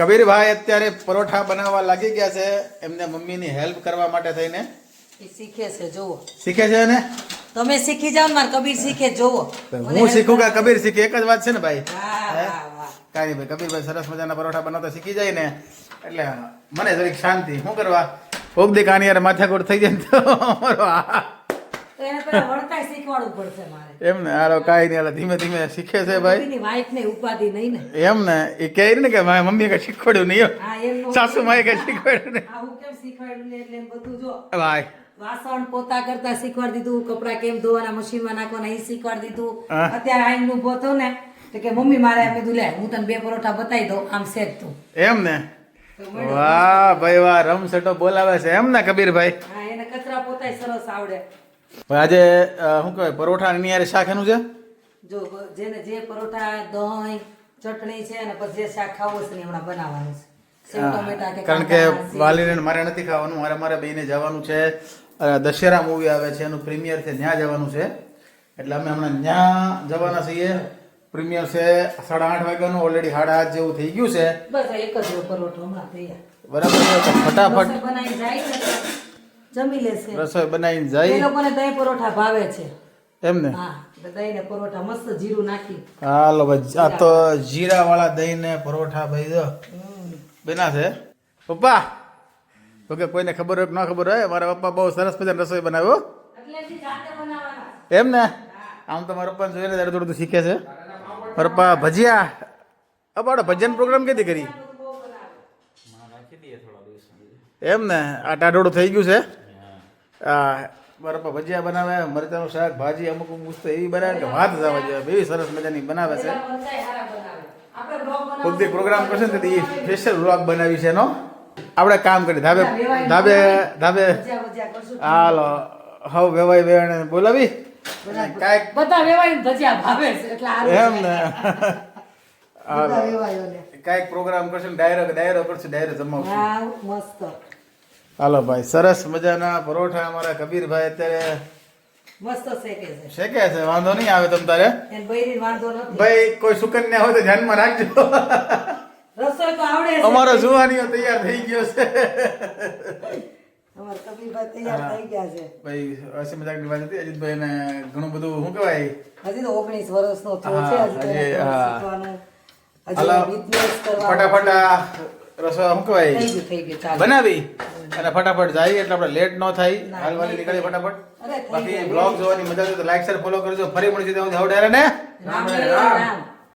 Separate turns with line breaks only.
કબીરભાઈ અત્યારે પરોઠા બનાવવા લાગી ગયા છે. એમને મમ્મીની હેલ્પ કરવા માટે થઈને.
એ શીખે છે જોવો
શીખે છે ને
તમે શીખી જાઓ માર કબીર શીખે જોવો
હું શીખું કે કબીર શીખે? એક જ વાત છે ને ભાઈ. કાંઈ નહીં ભાઈ કબીરભાઈ સરસ મજાના પરોઠા બનાવતા શીખી જાય ને. એટલે મને જરીક શાંતિ. શું કરવા? કોક દે કાની યાર માથાકૂટ થઈ જાય ને તો કાંઈ નહીં ધીમે ધીમે શીખે છે ભાઈ. એમ ને એ કહે ને કે મારી કઈ શીખવાડ્યું નહીં
એમનું
સાસુ માએ કઈ શીખવાડ્યું નહીં.
આવું કેમ શીખવાડ્યું ને
ભાઈ.
વાસણ પોતા કરતા શીખવાડી દીધું કપડા કેમ ધોવાના મશીનમાં નાખવાના એ શીખવાડી દીધું. અત્યારે આઈને થયો ને તો કે મમ્મી મારે એમ કીધું લે હું તને બે પરોઠા બતાવી દઉં આમ શેક તું.
એમ ને? વાહ ભાઈ વાહ રમસટો બોલાવે છે. એમ ને કબીરભાઈ?
હા એને કચરા પોતાય સરસ આવડે.
ભાઈ આજે શું કહેવાય પરોઠા ની યારે શાક એનું છે?
જો જેને જે પરોઠા દહીં ચટણી છે અને પછી જે શાક ખાવું છે ને હમણાં બનાવવાનું છે.
કારણ કે વાલીને મારે નથી ખાવાનું મારે મારે બેને જવાનું છે. દશેરા મૂવી આવે છે એનું પ્રીમિયર છે ત્યાં જવાનું છે. એટલે અમે હમણાં ત્યાં જવાના છીએ. પ્રીમિયર છે સાડા આઠ વાગ્યાનું ઓલરેડી સાડા આઠ જેવું થઈ ગયું છે.
બસ એક જ પરોઠો હમણાં
બરાબર ફટાફટ
બનાવી જાય જમી લેશે
રસોઈ બનાવીને
એ લોકોને દહીં પરોઠા ભાવે છે.
એમ ને?
હા દહીં ને પરોઠા મસ્ત જીરું નાખી.
હાલો ભાઈ આ તો જીરા. વાળા દહીં ને પરોઠા ભાઈ જો. બના છે? પપ્પા તો કે કોઈને ખબર હોય કે ન ખબર હોય મારા પપ્પા બહુ સરસ મજાની રસોઈ બનાવ્યો
એટલે એની જાતે બનાવવાના.
એમ ને? આમ તો મારા પપ્પાને જોઈને થોડું થોડું શીખે છે. મારા પપ્પા ભજીયા અપાડો ભજન પ્રોગ્રામ કેદી કરી? એમ ને? આ ટાઢોડું થઈ ગયું છે. આ બરાબર ભજીયા બનાવે મરચાનું શાક ભાજી અમુક અમુક તો એવી બનાવે કે વાત જવા જેવા એવી સરસ મજાની બનાવે છે. દી પ્રોગ્રામ કરશે ને એ સ્પેશિયલ વ્લોગ બનાવી છે એનો. આપણે કામ કરીએ. ધાબે ધાબે ધાબે. હાલો. હવ વેવાય વેવાય બોલાવી. કાંઈક
બધા વેવાય ભજીયા ભાવે છે એટલે
એમ ને. કાંઈક પ્રોગ્રામ કરશે ને ડાયરો ડાયરો કરશે ડાયરો જમાવશું.
મસ્ત.
હાલો ભાઈ સરસ મજાના પરોઠા અમારા કબીરભાઈ અત્યારે
મસ્ત શેકે છે.
શેકે છે વાંધો નહીં આવે તમ તારે. ભાઈ કોઈ સુકન્યા હોય તો ધ્યાનમાં રાખજો.
રસોઈ તો આવડે
અમારો જુવાનીઓ તૈયાર થઈ ગયો છે.
અમારા કબીરભાઈ તૈયાર થઈ ગયા છે.
ભાઈ હસી મજાકની વાત હતી. અજીતભાઈ ને ઘણું બધું શું કહેવાય?
હજી તો ઓગણીસ વર્ષનો થયો છે હજી
ફટાફટ રસોઈ શું કહેવાય. બનાવી અને ફટાફટ જાય એટલે આપણે લેટ ન થાય. હાલવાની નીકળી ફટાફટ. બાકી બ્લોગ જોવાની મજા આવે તો લાઈક શેર ફોલો કરજો. ફરી મળીશું ત્યાં હવે ને?
રામ રામ.